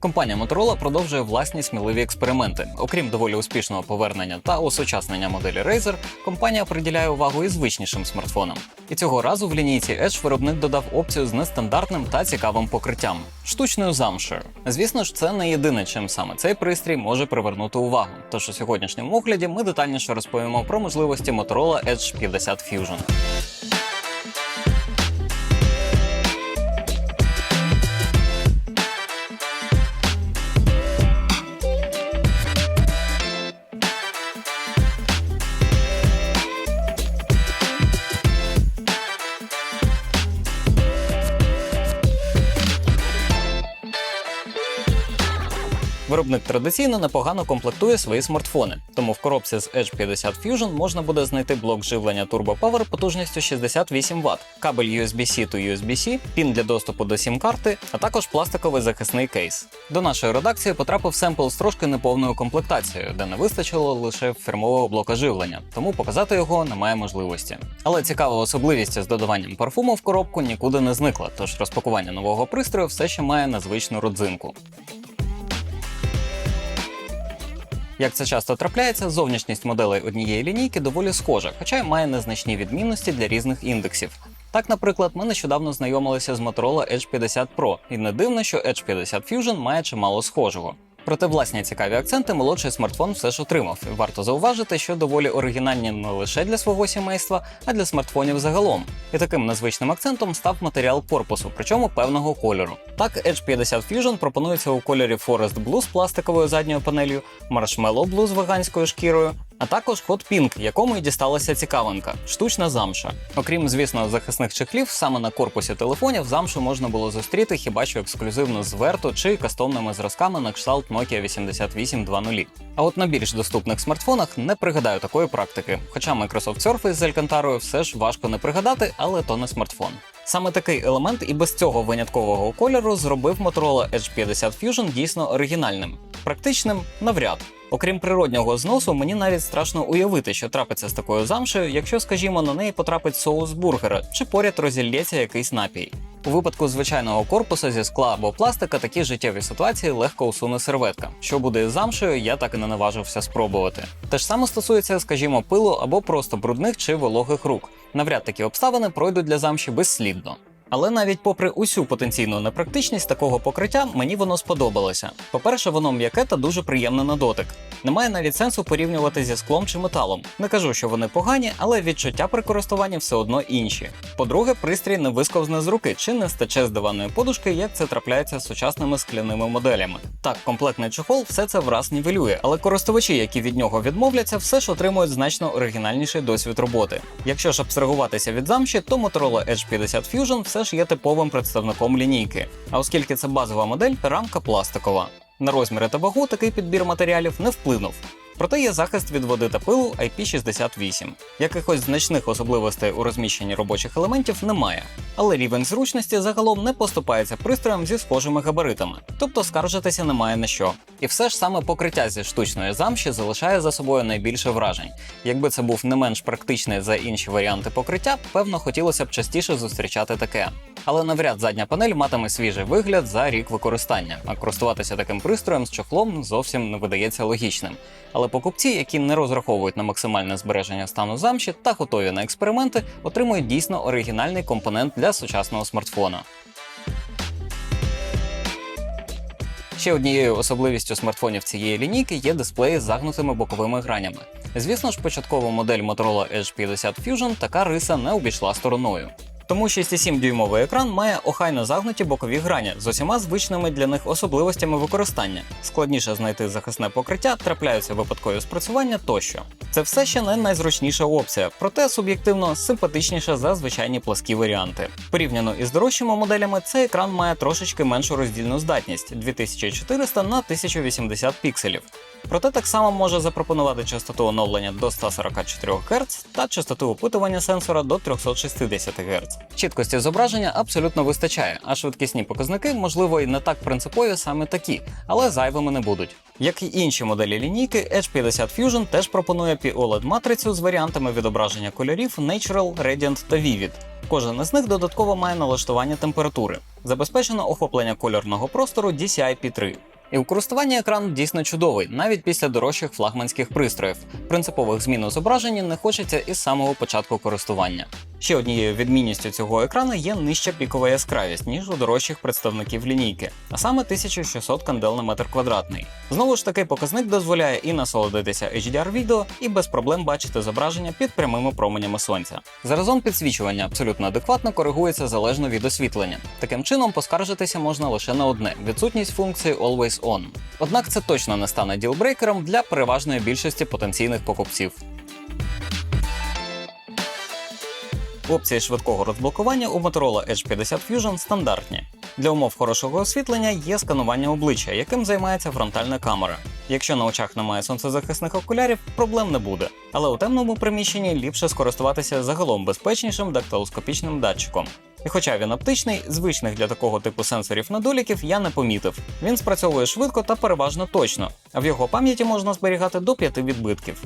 Компанія Motorola продовжує власні сміливі експерименти. Окрім доволі успішного повернення та осучаснення моделі Razer, компанія приділяє увагу і звичнішим смартфонам. І цього разу в лінійці Edge виробник додав опцію з нестандартним та цікавим покриттям штучною замшею. Звісно ж, це не єдине, чим саме цей пристрій може привернути увагу. Тож у сьогоднішньому огляді ми детальніше розповімо про можливості Motorola Edge 50 Fusion. Виробник традиційно непогано комплектує свої смартфони, тому в коробці з Edge 50 Fusion можна буде знайти блок живлення Turbo Power потужністю 68 Вт, кабель USB-C to USB-C, пін для доступу до сім-карти, а також пластиковий захисний кейс. До нашої редакції потрапив семпл з трошки неповною комплектацією, де не вистачило лише фірмового блока живлення, тому показати його немає можливості. Але цікава особливість з додаванням парфуму в коробку нікуди не зникла, тож розпакування нового пристрою все ще має незвичну родзинку. Як це часто трапляється, зовнішність моделей однієї лінійки доволі схожа, хоча й має незначні відмінності для різних індексів. Так, наприклад, ми нещодавно знайомилися з Motorola Edge 50 Pro, і не дивно, що Edge 50 Fusion має чимало схожого. Проте власні цікаві акценти молодший смартфон все ж отримав. Варто зауважити, що доволі оригінальні не лише для свого сімейства, а для смартфонів загалом. І таким незвичним акцентом став матеріал корпусу, причому певного кольору. Так, Edge 50 Fusion пропонується у кольорі Forest Blue з пластиковою задньою панелью, Marshmallow Blue з веганською шкірою, а також Pink, якому і дісталася цікавинка штучна замша. Окрім, звісно, захисних чехлів, саме на корпусі телефонів замшу можна було зустріти хіба що ексклюзивно з верту чи кастомними зразками на кшталт Nokia 8820. А от на більш доступних смартфонах не пригадаю такої практики. Хоча Microsoft Surface з Алькантарою все ж важко не пригадати, але то не смартфон. Саме такий елемент і без цього виняткового кольору зробив Motorola Edge 50 Fusion дійсно оригінальним. Практичним навряд. Окрім природнього зносу, мені навіть страшно уявити, що трапиться з такою замшею, якщо, скажімо, на неї потрапить соус бургера чи поряд розілється якийсь напій. У випадку звичайного корпуса зі скла або пластика такі життєві ситуації легко усуне серветка. Що буде із замшею, я так і не наважився спробувати. Те ж саме стосується, скажімо, пилу або просто брудних чи вологих рук. Навряд такі обставини пройдуть для замші безслідно. Але навіть попри усю потенційну непрактичність такого покриття, мені воно сподобалося. По-перше, воно м'яке та дуже приємне на дотик. Немає навіть сенсу порівнювати зі склом чи металом. Не кажу, що вони погані, але відчуття при користуванні все одно інші. По-друге, пристрій не висковзне з руки чи не стече з диванної подушки, як це трапляється з сучасними скляними моделями. Так, комплектний чохол все це враз нівелює, але користувачі, які від нього відмовляться, все ж отримують значно оригінальніший досвід роботи. Якщо ж абстрагуватися від замші, то Motorola Edge 50 Fusion все ж є типовим представником лінійки. А оскільки це базова модель, рамка пластикова. На розміри та вагу такий підбір матеріалів не вплинув. Проте є захист від води та пилу IP68. Якихось значних особливостей у розміщенні робочих елементів немає, але рівень зручності загалом не поступається пристроям зі схожими габаритами, тобто скаржитися немає на що. І все ж саме покриття зі штучної замші залишає за собою найбільше вражень. Якби це був не менш практичний за інші варіанти покриття, певно хотілося б частіше зустрічати таке. Але навряд задня панель матиме свіжий вигляд за рік використання, а користуватися таким пристроєм з чохлом зовсім не видається логічним. Але покупці, які не розраховують на максимальне збереження стану замші та готові на експерименти, отримують дійсно оригінальний компонент для сучасного смартфона. Ще однією особливістю смартфонів цієї лінійки є дисплеї з загнутими боковими гранями. Звісно ж, початкову модель Motorola Edge 50 Fusion така риса не обійшла стороною. Тому 6,7-дюймовий екран має охайно загнуті бокові грані з усіма звичними для них особливостями використання. Складніше знайти захисне покриття, трапляються випадкові спрацювання тощо. Це все ще не найзручніша опція, проте суб'єктивно симпатичніша за звичайні пласкі варіанти. Порівняно із дорожчими моделями, цей екран має трошечки меншу роздільну здатність 2400 на 1080 пікселів. Проте так само може запропонувати частоту оновлення до 144 Гц та частоту опитування сенсора до 360 Гц. Чіткості зображення абсолютно вистачає, а швидкісні показники, можливо, і не так принципові саме такі, але зайвими не будуть. Як і інші моделі лінійки, Edge 50 Fusion теж пропонує POLED матрицю з варіантами відображення кольорів Natural, Radiant та Vivid. Кожен із них додатково має налаштування температури. Забезпечено охоплення кольорного простору DCI-P3. І у користуванні екран дійсно чудовий, навіть після дорожчих флагманських пристроїв. Принципових змін у зображенні не хочеться із самого початку користування. Ще однією відмінністю цього екрану є нижча пікова яскравість, ніж у дорожчих представників лінійки, а саме 1600 кандел на метр квадратний. Знову ж таки, показник дозволяє і насолодитися HDR-відео, і без проблем бачити зображення під прямими променями сонця. Заразом підсвічування абсолютно адекватно коригується залежно від освітлення. Таким чином, поскаржитися можна лише на одне відсутність функції Always On. Однак це точно не стане ділбрейкером для переважної більшості потенційних покупців. Опції швидкого розблокування у Motorola Edge 50 Fusion стандартні. Для умов хорошого освітлення є сканування обличчя, яким займається фронтальна камера. Якщо на очах немає сонцезахисних окулярів, проблем не буде. Але у темному приміщенні ліпше скористуватися загалом безпечнішим дактилоскопічним датчиком. І хоча він оптичний, звичних для такого типу сенсорів недоліків я не помітив. Він спрацьовує швидко та переважно точно, а в його пам'яті можна зберігати до 5 відбитків.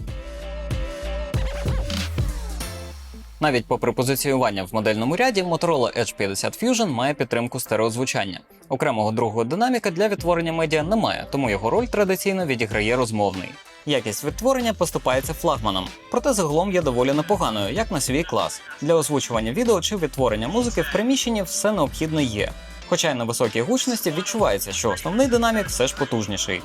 Навіть попри позиціювання в модельному ряді, Motorola Edge 50 Fusion має підтримку стереозвучання. Окремого другого динаміка для відтворення медіа немає, тому його роль традиційно відіграє розмовний. Якість відтворення поступається флагманом, проте загалом є доволі непоганою, як на свій клас. Для озвучування відео чи відтворення музики в приміщенні все необхідне є. Хоча й на високій гучності відчувається, що основний динамік все ж потужніший.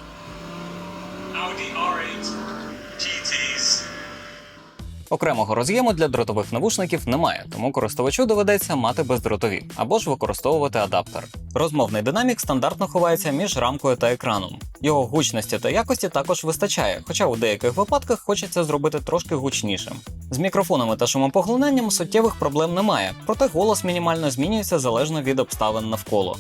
Окремого роз'єму для дротових навушників немає, тому користувачу доведеться мати бездротові або ж використовувати адаптер. Розмовний динамік стандартно ховається між рамкою та екраном. Його гучності та якості також вистачає, хоча у деяких випадках хочеться зробити трошки гучнішим. З мікрофонами та шумопоглинанням суттєвих проблем немає, проте голос мінімально змінюється залежно від обставин навколо.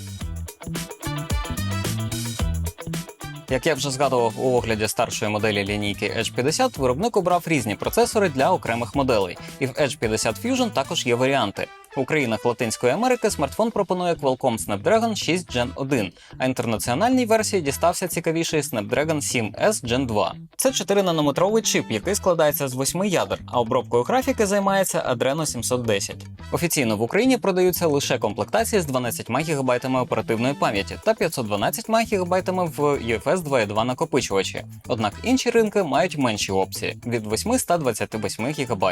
Як я вже згадував у огляді старшої моделі лінійки Edge 50, виробник обрав різні процесори для окремих моделей, і в Edge 50 Fusion також є варіанти. У країнах Латинської Америки смартфон пропонує Qualcomm Snapdragon 6 Gen 1, а інтернаціональній версії дістався цікавіший Snapdragon 7S Gen 2. Це 4-нанометровий чип, який складається з 8 ядер, а обробкою графіки займається Adreno 710. Офіційно в Україні продаються лише комплектації з 12 ГБ оперативної пам'яті та 512 ГБ в UFS 2.2 накопичувачі. Однак інші ринки мають менші опції від 828 ГБ.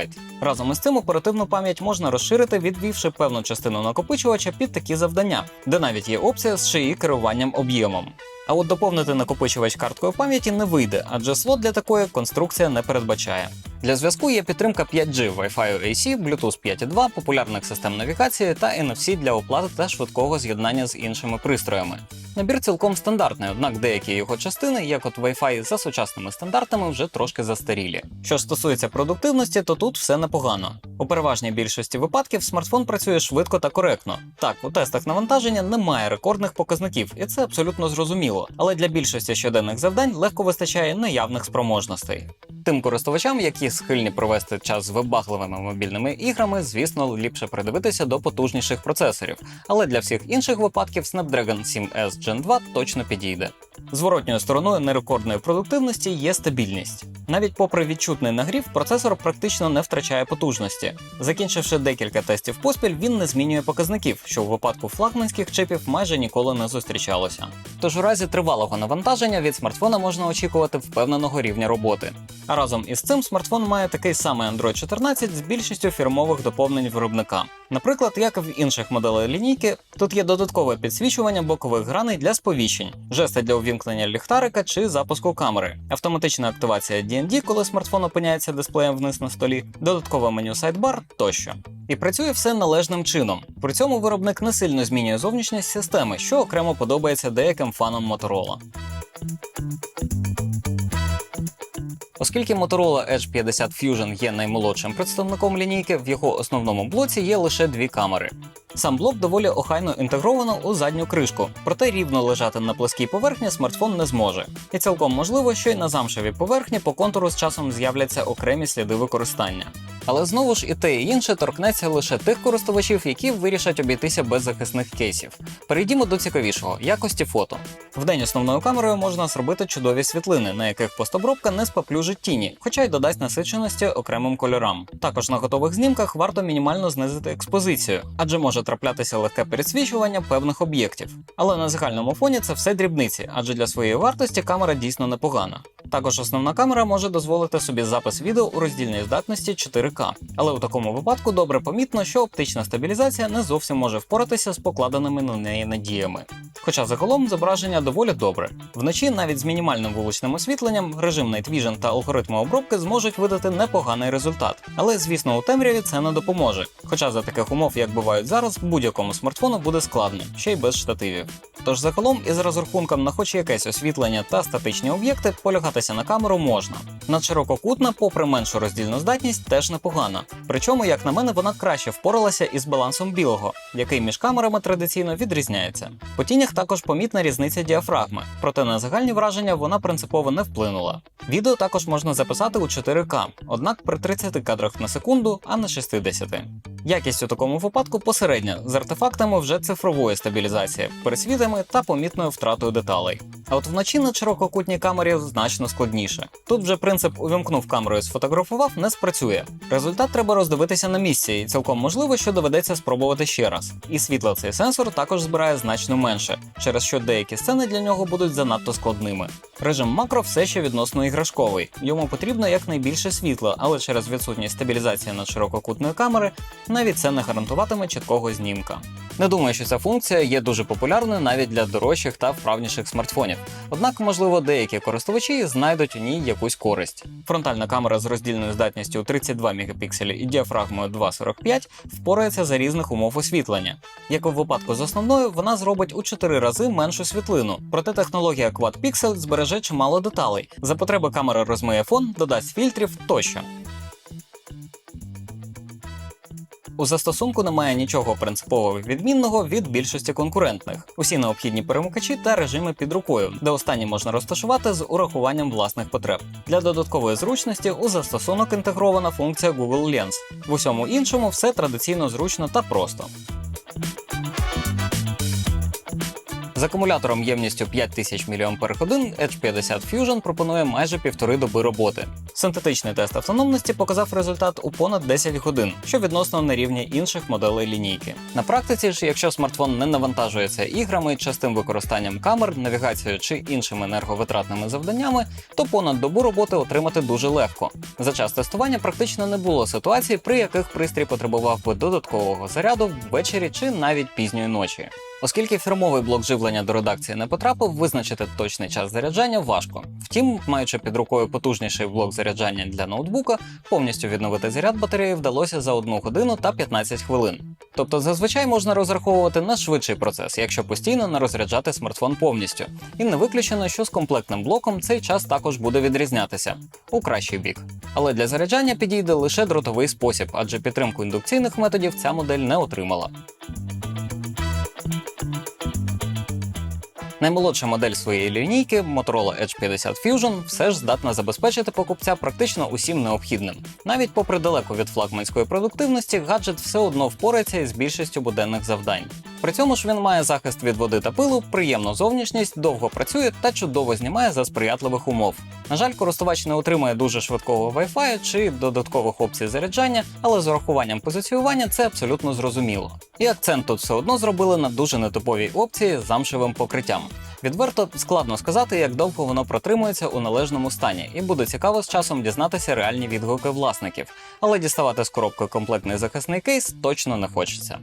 Разом із цим оперативну пам'ять можна розширити, відвівши певну частину накопичувача під такі завдання, де навіть є опція з шиї керуванням об'ємом. А от доповнити накопичувач карткою пам'яті не вийде, адже слот для такої конструкція не передбачає. Для зв'язку є підтримка 5G, Wi-Fi AC, Bluetooth 5.2, популярних систем навігації та NFC для оплати та швидкого з'єднання з іншими пристроями. Набір цілком стандартний, однак деякі його частини, як от Wi-Fi за сучасними стандартами, вже трошки застарілі. Що стосується продуктивності, то тут все непогано. У переважній більшості випадків смартфон працює швидко та коректно. Так, у тестах навантаження немає рекордних показників, і це абсолютно зрозуміло. Але для більшості щоденних завдань легко вистачає наявних спроможностей. Тим користувачам, які схильні провести час з вибагливими мобільними іграми, звісно, ліпше придивитися до потужніших процесорів. Але для всіх інших випадків Snapdragon 7S Gen 2 точно підійде. Зворотньою стороною нерекордної продуктивності є стабільність. Навіть попри відчутний нагрів, процесор практично не втрачає потужності. Закінчивши декілька тестів поспіль, він не змінює показників, що у випадку флагманських чипів майже ніколи не зустрічалося. Тож у разі тривалого навантаження від смартфона можна очікувати впевненого рівня роботи. А разом із цим смартфон має такий самий Android 14 з більшістю фірмових доповнень виробника. Наприклад, як і в інших моделей лінійки, тут є додаткове підсвічування бокових граней для сповіщень, жести для увімкнення ліхтарика чи запуску камери, автоматична активація DND, коли смартфон опиняється дисплеєм вниз на столі, додаткове меню сайдбар тощо. І працює все належним чином. При цьому виробник не сильно змінює зовнішність системи, що окремо подобається деяким фанам Motorola. Оскільки Motorola Edge 50 Fusion є наймолодшим представником лінійки, в його основному блоці є лише дві камери. Сам блок доволі охайно інтегровано у задню кришку, проте рівно лежати на плоскій поверхні смартфон не зможе. І цілком можливо, що й на замшевій поверхні по контуру з часом з'являться окремі сліди використання. Але знову ж і те і інше торкнеться лише тих користувачів, які вирішать обійтися без захисних кейсів. Перейдімо до цікавішого якості фото. Вдень основною камерою можна зробити чудові світлини, на яких постобробка не споплюжить тіні, хоча й додасть насиченості окремим кольорам. Також на готових знімках варто мінімально знизити експозицію, адже може траплятися легке пересвічування певних об'єктів. Але на загальному фоні це все дрібниці, адже для своєї вартості камера дійсно непогана. Також основна камера може дозволити собі запис відео у роздільній здатності 4К, але у такому випадку добре помітно, що оптична стабілізація не зовсім може впоратися з покладеними на неї надіями. Хоча загалом зображення доволі добре. Вночі навіть з мінімальним вуличним освітленням, режим Night Vision та алгоритми обробки зможуть видати непоганий результат. Але звісно, у темряві це не допоможе. Хоча за таких умов, як бувають зараз, будь-якому смартфону буде складно, ще й без штативів. Тож загалом із розрахунком на хоч якесь освітлення та статичні об'єкти полягатися на камеру можна. Надширококутна, попри меншу роздільну здатність, теж непогана. Причому, як на мене, вона краще впоралася із балансом білого, який між камерами традиційно відрізняється. По тінях також помітна різниця діафрагми, проте на загальні враження вона принципово не вплинула. Відео також можна записати у 4К, однак при 30 кадрах на секунду, а не 60. Якість у такому випадку посередня, з артефактами вже цифрової стабілізації, пересвітами та помітною втратою деталей. А от вночі на ширококутній камері значно складніше. Тут вже принцип увімкнув камеру і сфотографував не спрацює. Результат треба роздивитися на місці, і цілком можливо, що доведеться спробувати ще раз. І світла цей сенсор також збирає значно менше, через що деякі сцени для нього будуть занадто складними. Режим макро все ще відносно іграшковий. Йому потрібно якнайбільше світла, але через відсутність стабілізації над ширококутної камери навіть це не гарантуватиме чіткого знімка. Не думаю, що ця функція є дуже популярною навіть для дорожчих та вправніших смартфонів. Однак, можливо, деякі користувачі знайдуть у ній якусь користь. Фронтальна камера з роздільною здатністю 32 Мп і діафрагмою 2,45 впорається за різних умов освітлення. Як у випадку з основною, вона зробить у 4 рази меншу світлину, проте технологія Quad Pixel збереже чимало деталей. За потреби камера розмиє фон, додасть фільтрів тощо. У застосунку немає нічого принципово відмінного від більшості конкурентних. Усі необхідні перемикачі та режими під рукою, де останні можна розташувати з урахуванням власних потреб. Для додаткової зручності у застосунок інтегрована функція Google Lens. В усьому іншому все традиційно зручно та просто. З акумулятором ємністю 5000 мАч Edge 50 Fusion пропонує майже півтори доби роботи. Синтетичний тест автономності показав результат у понад 10 годин, що відносно на рівні інших моделей лінійки. На практиці ж, якщо смартфон не навантажується іграми, частим використанням камер, навігацією чи іншими енерговитратними завданнями, то понад добу роботи отримати дуже легко. За час тестування практично не було ситуацій, при яких пристрій потребував би додаткового заряду ввечері чи навіть пізньої ночі. Оскільки фірмовий блок живлення до редакції не потрапив, визначити точний час заряджання важко. Втім, маючи під рукою потужніший блок заряджання для ноутбука, повністю відновити заряд батареї вдалося за 1 годину та 15 хвилин. Тобто зазвичай можна розраховувати на швидший процес, якщо постійно не розряджати смартфон повністю. І не виключено, що з комплектним блоком цей час також буде відрізнятися у кращий бік. Але для заряджання підійде лише дротовий спосіб, адже підтримку індукційних методів ця модель не отримала. Наймолодша модель своєї лінійки Motorola Edge 50 Fusion все ж здатна забезпечити покупця практично усім необхідним. Навіть попри далеко від флагманської продуктивності, гаджет все одно впорається із більшістю буденних завдань. При цьому ж він має захист від води та пилу, приємну зовнішність, довго працює та чудово знімає за сприятливих умов. На жаль, користувач не отримує дуже швидкого Wi-Fi чи додаткових опцій заряджання, але з урахуванням позиціювання це абсолютно зрозуміло. І акцент тут все одно зробили на дуже нетиповій опції з замшевим покриттям. Відверто складно сказати, як довго воно протримується у належному стані, і буде цікаво з часом дізнатися реальні відгуки власників. Але діставати з коробки комплектний захисний кейс точно не хочеться.